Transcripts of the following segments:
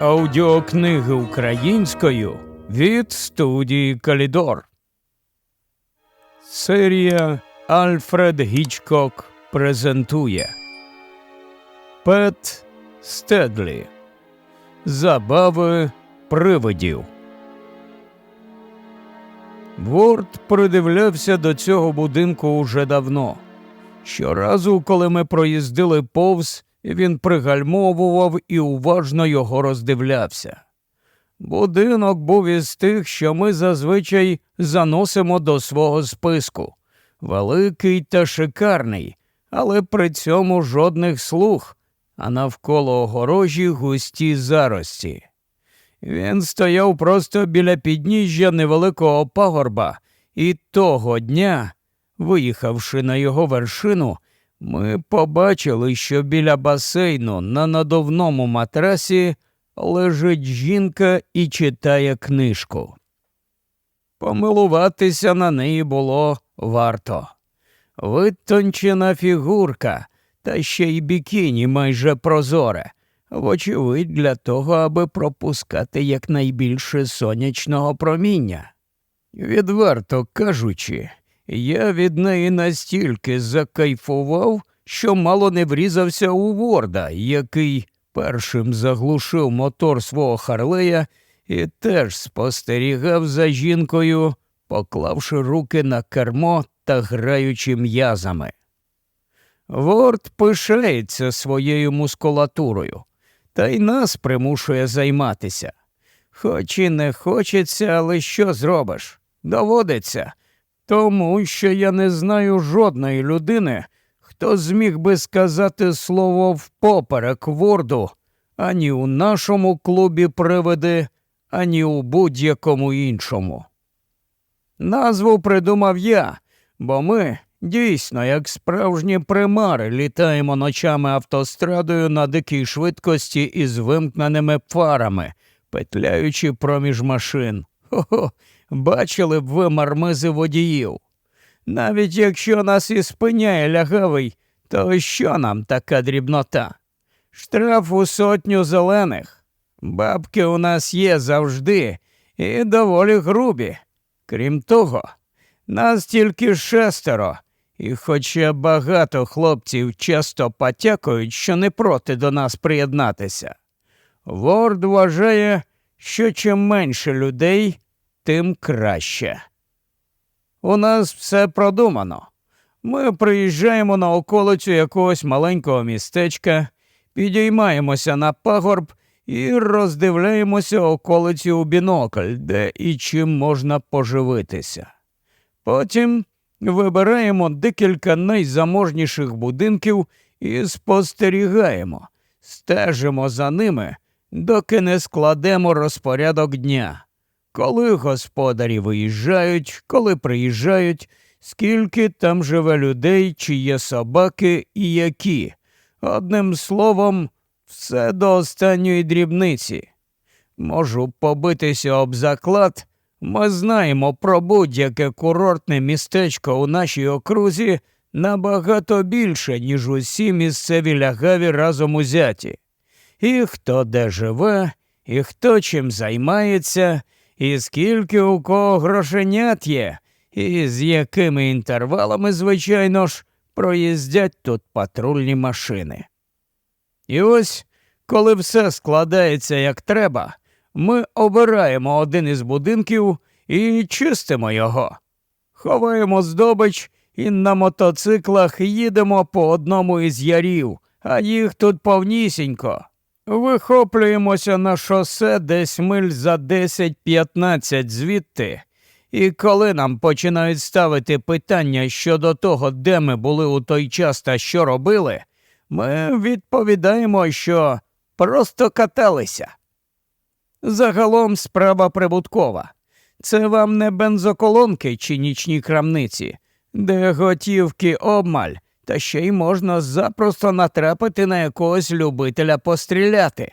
Аудіокниги українською від студії Калідор. Серія Альфред Гічкок презентує Пет Стедлі. Забави привидів. Ворд придивлявся до цього будинку уже давно. Щоразу, коли ми проїздили повз, він пригальмовував і уважно його роздивлявся. Будинок був із тих, що ми зазвичай заносимо до свого списку. Великий та шикарний, але при цьому жодних слуг, а навколо огорожі густі зарості. Він стояв просто біля підніжжя невеликого пагорба, і того дня, виїхавши на його вершину, ми побачили, що біля басейну на надувному матрасі лежить жінка і читає книжку. Помилуватися на неї було варто. Витончена фігурка, та ще й бікіні майже прозоре, вочевидь, для того, аби пропускати якнайбільше сонячного проміння. Відверто кажучи, я від неї настільки закайфував, що мало не врізався у Ворда, який першим заглушив мотор свого Харлея і теж спостерігав за жінкою, поклавши руки на кермо та граючи м'язами. Ворд пишається своєю мускулатурою, та й нас примушує займатися. Хоч і не хочеться, але що зробиш? Доводиться, тому що я не знаю жодної людини, хто зміг би сказати слово впоперек ворду ані у нашому клубі привиди, ані у будь-якому іншому. Назву придумав я, бо ми дійсно, як справжні примари, літаємо ночами автострадою на дикій швидкості із вимкненими фарами, петляючи проміж машин. Хо-хо, бачили б ви мармизи водіїв. Навіть якщо нас і спиняє лягавий, то що нам така дрібнота? Штраф у сотню зелених. Бабки у нас є завжди і доволі грубі. Крім того, нас тільки шестеро, і хоча багато хлопців часто потякують, що не проти до нас приєднатися. Ворд вважає, що чим менше людей, тим краще. У нас все продумано. Ми приїжджаємо на околицю якогось маленького містечка, підіймаємося на пагорб і роздивляємося околиці у бінокль, де і чим можна поживитися. Потім вибираємо декілька найзаможніших будинків і спостерігаємо, стежимо за ними, доки не складемо розпорядок дня. Коли господарі виїжджають, коли приїжджають, скільки там живе людей, чи є собаки і які. Одним словом, все до останньої дрібниці. Можу побитися об заклад, ми знаємо про будь-яке курортне містечко у нашій окрузі набагато більше, ніж усі місцеві лягаві разом узяті. І хто де живе, і хто чим займається, і скільки у кого грошенят є, і з якими інтервалами, звичайно ж, проїздять тут патрульні машини. І ось, коли все складається як треба, ми обираємо один із будинків і чистимо його, ховаємо здобич і на мотоциклах їдемо по одному із ярів, а їх тут повнісінько. Вихоплюємося на шосе десь миль за 10-15 звідти, і коли нам починають ставити питання щодо того, де ми були у той час та що робили, ми відповідаємо, що просто каталися. Загалом справа прибуткова. Це вам не бензоколонки чи нічні крамниці, де готівки обмаль, та ще й можна запросто натрапити на якогось любителя постріляти.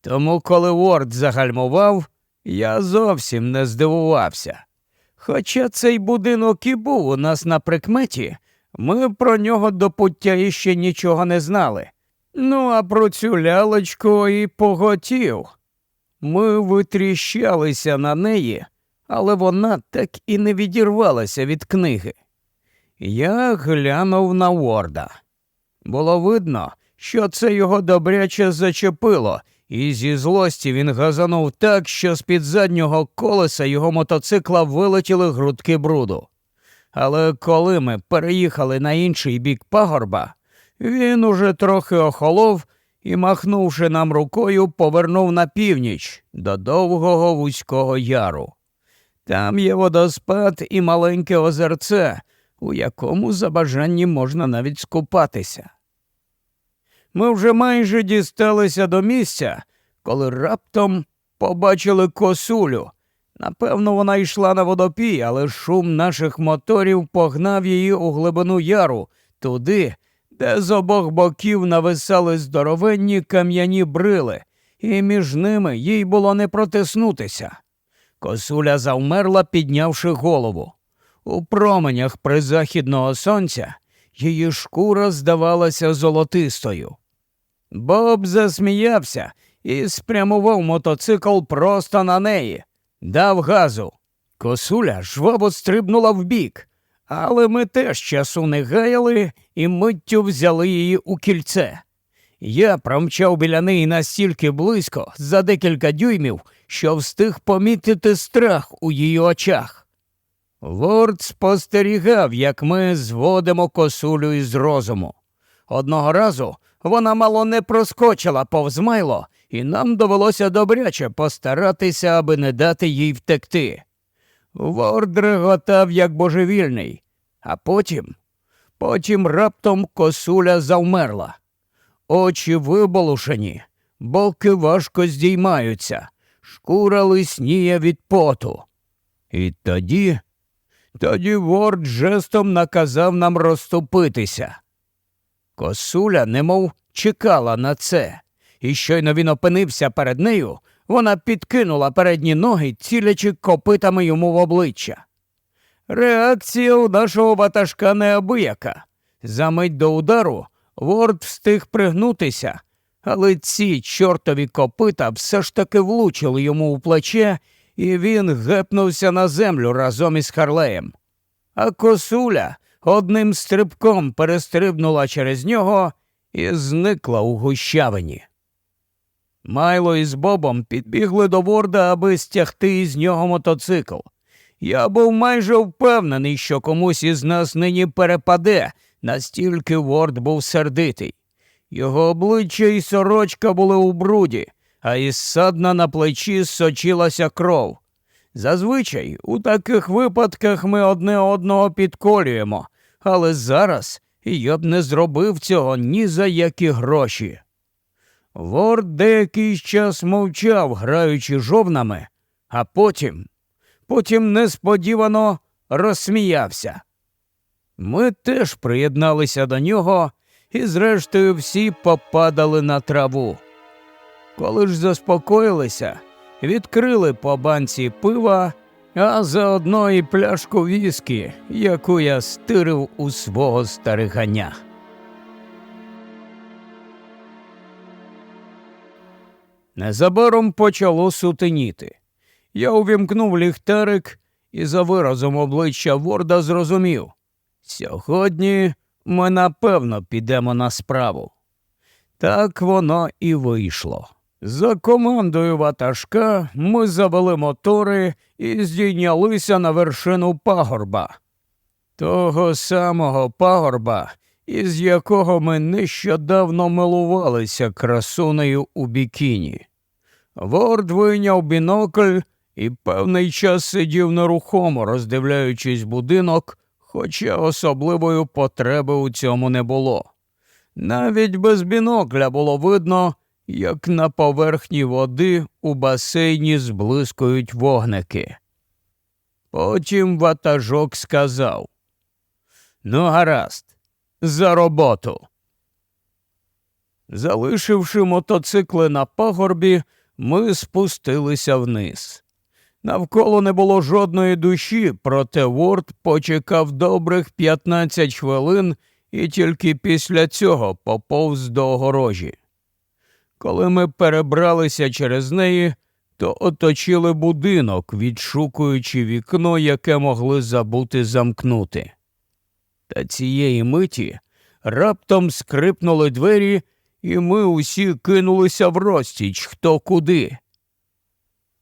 Тому, коли Уорд загальмував, я зовсім не здивувався. Хоча цей будинок і був у нас на прикметі, ми про нього до пуття іще нічого не знали. Ну, а про цю лялечку і поготів. Ми витріщалися на неї, але вона так і не відірвалася від книги. Я глянув на Ворда. Було видно, що це його добряче зачепило, і зі злості він газанув так, що з-під заднього колеса його мотоцикла вилетіли грудки бруду. Але коли ми переїхали на інший бік пагорба, він уже трохи охолов і, махнувши нам рукою, повернув на північ до довгого вузького яру. Там є водоспад і маленьке озерце, у якому за бажанням можна навіть скупатися. Ми вже майже дісталися до місця, коли раптом побачили косулю. Напевно, вона йшла на водопій, але шум наших моторів погнав її у глибину яру, туди, де з обох боків нависали здоровенні кам'яні брили, і між ними їй було не протиснутися. Косуля завмерла, піднявши голову. У променях призахідного сонця її шкура здавалася золотистою. Боб засміявся і спрямував мотоцикл просто на неї, дав газу. Косуля жваво стрибнула вбік, але ми теж часу не гаяли і миттю взяли її у кільце. Я промчав біля неї настільки близько, за декілька дюймів, що встиг помітити страх у її очах. Ворд спостерігав, як ми зводимо косулю із розуму. Одного разу вона мало не проскочила повз майло, і нам довелося добряче постаратися, аби не дати їй втекти. Ворд реготав, як божевільний, а потім, потім раптом косуля завмерла. Очі виболушені, боки важко здіймаються, шкура лисніє від поту. І тоді, тоді Ворд жестом наказав нам розступитися. Косуля немов чекала на це, і щойно він опинився перед нею, вона підкинула передні ноги, цілячи копитами йому в обличчя. Реакція у нашого ватажка неабияка. За мить до удару Ворд встиг пригнутися, але ці чортові копита все ж таки влучили йому у плече, і він гепнувся на землю разом із Харлеєм. А косуля одним стрибком перестрибнула через нього і зникла у гущавині. Майло із Бобом підбігли до Ворда, аби стягти із нього мотоцикл. Я був майже впевнений, що комусь із нас нині перепаде, настільки Ворд був сердитий. Його обличчя і сорочка були у бруді, а із садна на плечі сочилася кров. Зазвичай у таких випадках ми одне одного підколюємо, але зараз я б не зробив цього ні за які гроші. Ворд деякий час мовчав, граючи жовнами, а потім, потім несподівано розсміявся. Ми теж приєдналися до нього і, зрештою, всі попадали на траву. Коли ж заспокоїлися, відкрили по банці пива, а заодно і пляшку віскі, яку я стирив у свого стариганя. Незабаром почало сутеніти. Я увімкнув ліхтарик і за виразом обличчя Ворда зрозумів. Сьогодні ми напевно підемо на справу. Так воно і вийшло. За командою ватажка ми завели мотори і здійнялися на вершину пагорба. Того самого пагорба, із якого ми нещодавно милувалися красунею у бікіні. Ворд вийняв бінокль і певний час сидів нерухомо, роздивляючись будинок, хоча особливої потреби у цьому не було. Навіть без бінокля було видно, як на поверхні води у басейні зблискують вогники. Потім ватажок сказав Ну, гаразд, за роботу. Залишивши мотоцикли на пагорбі, ми спустилися вниз. Навколо не було жодної душі, проте Ворд почекав добрих 15 хвилин і тільки після цього поповз до огорожі. Коли ми перебралися через неї, то оточили будинок, відшукуючи вікно, яке могли забути замкнути. Та цієї миті раптом скрипнули двері, і ми усі кинулися в розтіч хто куди.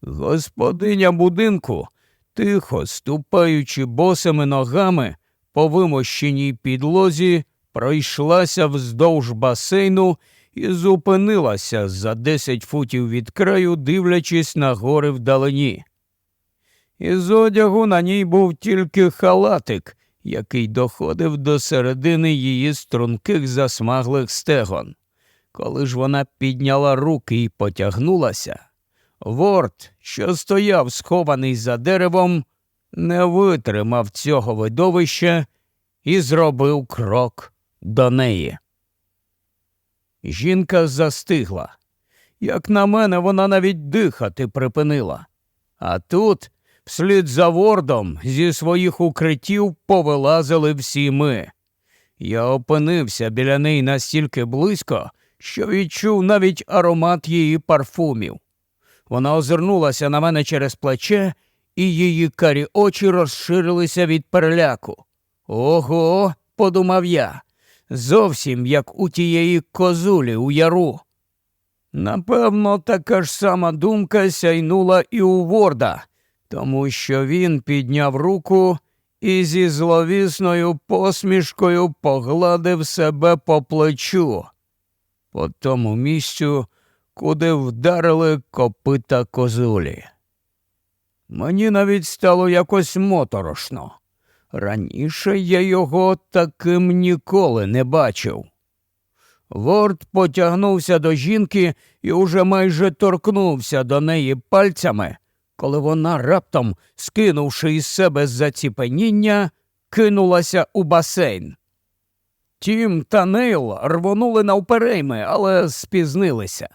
Господиня будинку, тихо ступаючи босими ногами по вимощеній підлозі, пройшлася вздовж басейну і зупинилася за десять футів від краю, дивлячись на гори вдалині. Із одягу на ній був тільки халатик, який доходив до середини її струнких засмаглих стегон. Коли ж вона підняла руки і потягнулася, Ворд, що стояв схований за деревом, не витримав цього видовища і зробив крок до неї. Жінка застигла. Як на мене, вона навіть дихати припинила. А тут, вслід за вордом, зі своїх укриттів повилазили всі ми. Я опинився біля неї настільки близько, що відчув навіть аромат її парфумів. Вона озирнулася на мене через плече, і її карі очі розширилися від переляку. Ого, подумав я, зовсім як у тієї козулі у яру. Напевно, така ж сама думка сяйнула і у Ворда, тому що він підняв руку і зі зловісною посмішкою погладив себе по плечу, по тому місцю, куди вдарили копита козулі. Мені навіть стало якось моторошно. Раніше я його таким ніколи не бачив. Ворд потягнувся до жінки і уже майже торкнувся до неї пальцями, коли вона раптом, скинувши із себе заціпеніння, кинулася у басейн. Тім та Нейл рвонули навперейми, але спізнилися.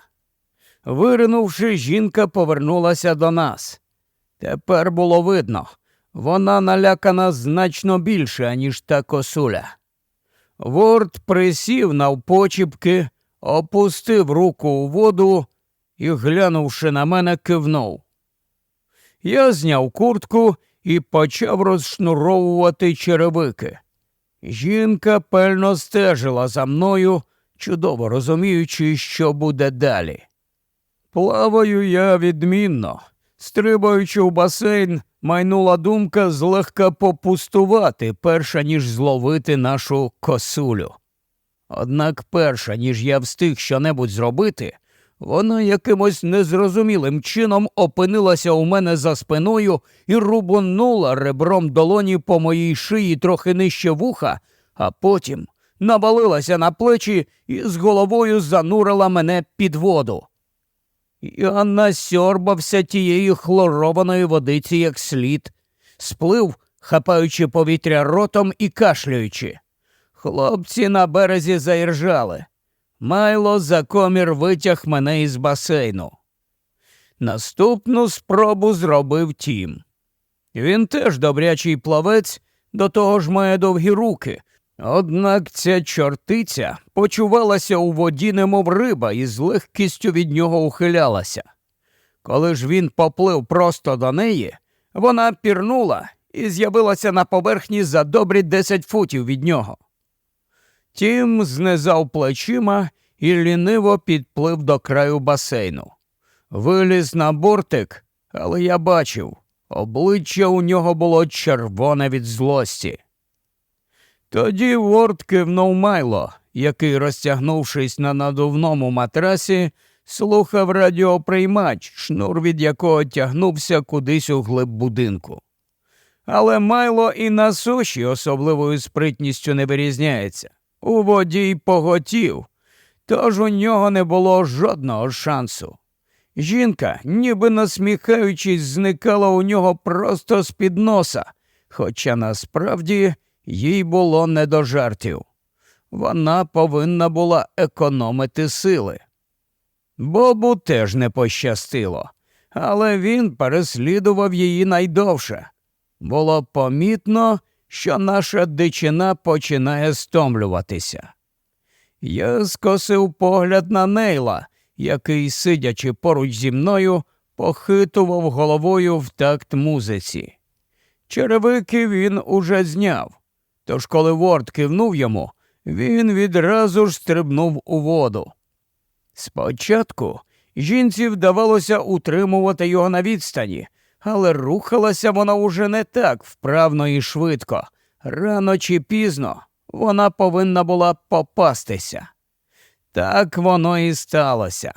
Виринувши, жінка повернулася до нас. Тепер було видно, вона налякана значно більше, аніж та косуля. Ворд присів навпочіпки, опустив руку у воду і, глянувши на мене, кивнув. Я зняв куртку і почав розшнуровувати черевики. Жінка пильно стежила за мною, чудово розуміючи, що буде далі. Плаваю я відмінно. Стрибаючи в басейн, майнула думка злегка попустувати, перша ніж зловити нашу косулю. Однак, перша ніж я встиг щонебудь зробити, вона якимось незрозумілим чином опинилася у мене за спиною і рубонула ребром долоні по моїй шиї трохи нижче вуха, а потім навалилася на плечі і з головою занурила мене під воду. Я насьорбався тієї хлорованої водиці як слід, сплив, хапаючи повітря ротом і кашлюючи. Хлопці на березі заіржали. Майло за комір витяг мене із басейну. Наступну спробу зробив тім. Він теж добрячий плавець, до того ж має довгі руки, Однак ця чортиця почувалася у воді, немов риба, і з легкістю від нього ухилялася. Коли ж він поплив просто до неї, вона пірнула і з'явилася на поверхні за добрі десять футів від нього. Тім знизав плечима і ліниво підплив до краю басейну. Виліз на бортик, але я бачив, обличчя у нього було червоне від злості. Тоді Ворд кивнув Майло, який, розтягнувшись на надувному матрасі, слухав радіоприймач, шнур від якого тягнувся кудись у глиб будинку. Але Майло і на суші особливою спритністю не вирізняється. У воді й поготів, тож у нього не було жодного шансу. Жінка, ніби насміхаючись, зникала у нього просто з під носа, хоча насправді їй було не до жартів. Вона повинна була економити сили. Бобу теж не пощастило, але він переслідував її найдовше. Було помітно, що наша дичина починає стомлюватися. Я скосив погляд на Нейла, який, сидячи поруч зі мною, похитував головою в такт музиці. Черевики він уже зняв, тож коли Ворд кивнув йому, він відразу ж стрибнув у воду. Спочатку жінці вдавалося утримувати його на відстані, але рухалася вона уже не так вправно і швидко. Рано чи пізно вона повинна була попастися. Так воно і сталося.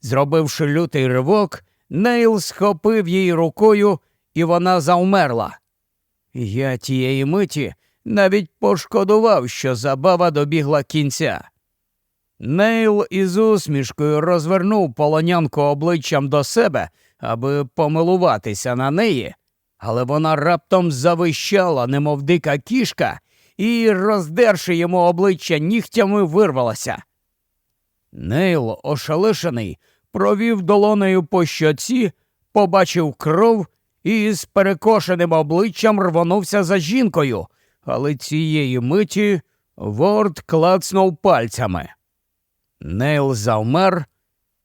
Зробивши лютий ривок, Нейл схопив її рукою, і вона завмерла. Я тієї миті навіть пошкодував, що забава добігла кінця. Нейл із усмішкою розвернув полонянку обличчям до себе, аби помилуватися на неї, але вона раптом завищала, немов дика кішка, і, роздерши йому обличчя нігтями, вирвалася. Нейл, ошелешений, провів долонею по щоці, побачив кров і з перекошеним обличчям рвонувся за жінкою, але цієї миті Ворд клацнув пальцями. Нейл завмер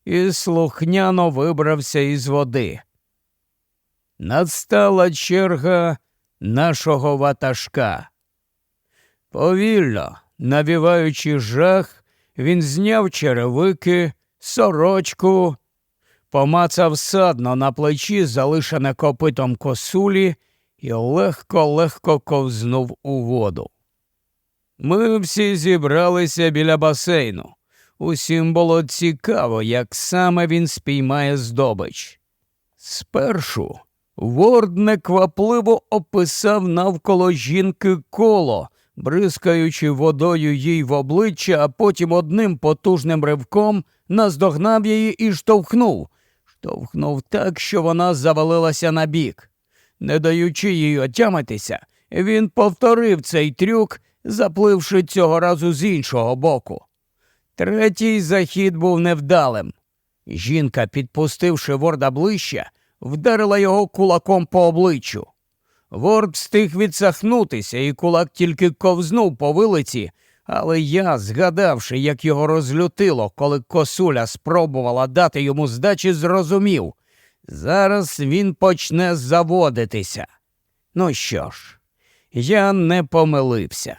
і слухняно вибрався із води. Надстала черга нашого ватажка. Повільно, навіваючи жах, він зняв черевики, сорочку, помацав садно на плечі, залишене копитом косулі, і легко-легко ковзнув у воду. Ми всі зібралися біля басейну. Усім було цікаво, як саме він спіймає здобич. Спершу Ворд неквапливо описав навколо жінки коло, бризкаючи водою їй в обличчя, а потім одним потужним ривком наздогнав її і штовхнув. Штовхнув так, що вона завалилася на бік. Не даючи їй отямитися, він повторив цей трюк, запливши цього разу з іншого боку. Третій захід був невдалим. Жінка, підпустивши ворда ближче, вдарила його кулаком по обличчю. Ворд встиг відсахнутися, і кулак тільки ковзнув по вилиці, але я, згадавши, як його розлютило, коли косуля спробувала дати йому здачі, зрозумів. Зараз він почне заводитися. Ну що ж, я не помилився.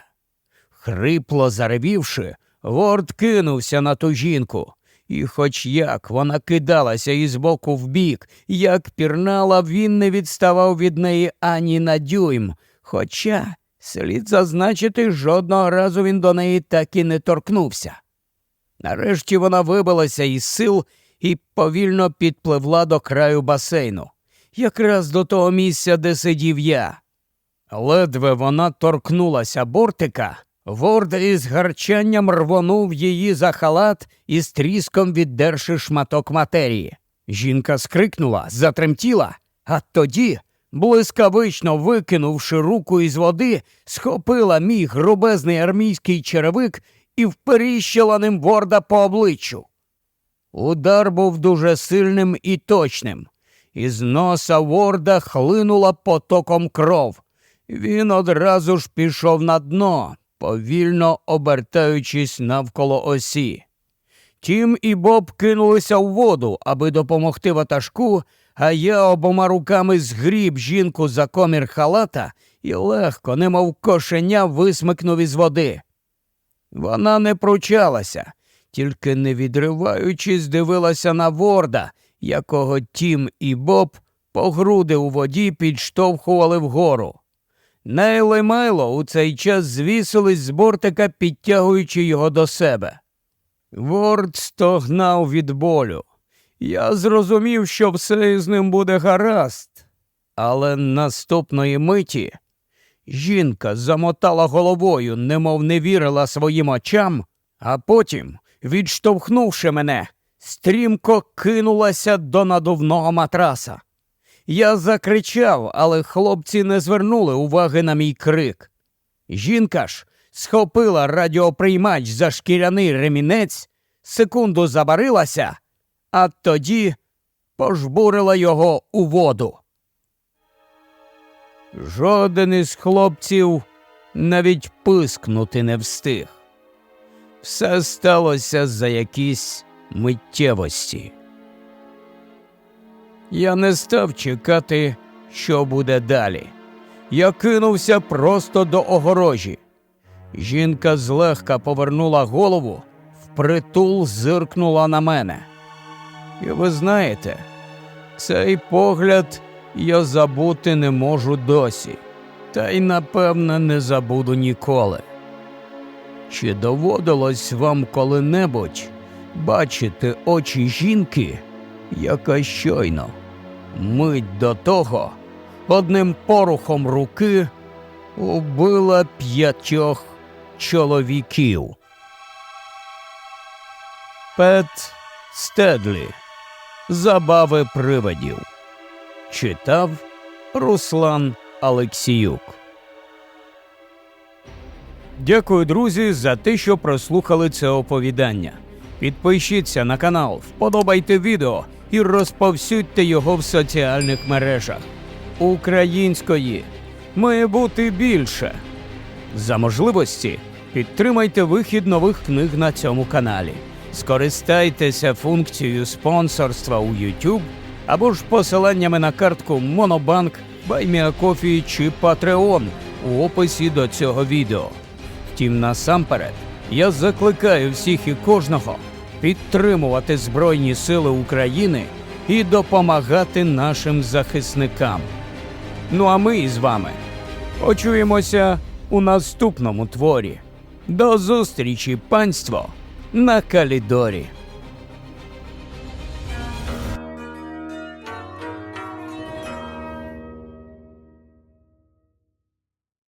Хрипло заревівши, Ворд кинувся на ту жінку. І хоч як вона кидалася із боку в бік, як пірнала, він не відставав від неї ані на дюйм. Хоча, слід зазначити, жодного разу він до неї так і не торкнувся. Нарешті вона вибилася із сил і повільно підпливла до краю басейну, якраз до того місця, де сидів я. Ледве вона торкнулася бортика, Ворд із гарчанням рвонув її за халат і з тріском віддерши шматок матерії. Жінка скрикнула, затремтіла, а тоді, блискавично викинувши руку із води, схопила мій грубезний армійський черевик і вперіщила ним ворда по обличчю. Удар був дуже сильним і точним. Із носа ворда хлинула потоком кров. Він одразу ж пішов на дно, повільно обертаючись навколо осі. Тім і Боб кинулися в воду, аби допомогти ватажку, а я обома руками згріб жінку за комір халата і легко, немов кошеня, висмикнув із води. Вона не пручалася, тільки не відриваючись, дивилася на ворда, якого Тім і Боб по груди у воді підштовхували вгору. Нейл і Майло у цей час звісились з бортика, підтягуючи його до себе. Ворд стогнав від болю. Я зрозумів, що все із ним буде гаразд. Але наступної миті жінка замотала головою, немов не вірила своїм очам, а потім, відштовхнувши мене, стрімко кинулася до надувного матраса. Я закричав, але хлопці не звернули уваги на мій крик. Жінка ж схопила радіоприймач за шкіряний ремінець, секунду забарилася, а тоді пожбурила його у воду. Жоден із хлопців навіть пискнути не встиг. Все сталося за якісь миттєвості. Я не став чекати, що буде далі. Я кинувся просто до огорожі. Жінка злегка повернула голову, впритул зиркнула на мене. І ви знаєте, цей погляд я забути не можу досі, та й напевне не забуду ніколи. Чи доводилось вам коли-небудь бачити очі жінки, яка щойно, мить до того, одним порухом руки убила п'ятьох чоловіків? Пет Стедлі. Забави привидів. Читав Руслан Алексіюк. Дякую, друзі, за те, що прослухали це оповідання. Підпишіться на канал, вподобайте відео і розповсюдьте його в соціальних мережах. Української має бути більше. За можливості підтримайте вихід нових книг на цьому каналі. Скористайтеся функцією спонсорства у YouTube або ж посиланнями на картку Monobank, BuyMeACoffee чи Patreon у описі до цього відео. Втім, насамперед, я закликаю всіх і кожного підтримувати Збройні Сили України і допомагати нашим захисникам. Ну а ми із вами почуємося у наступному творі. До зустрічі, панство, на Калідорі.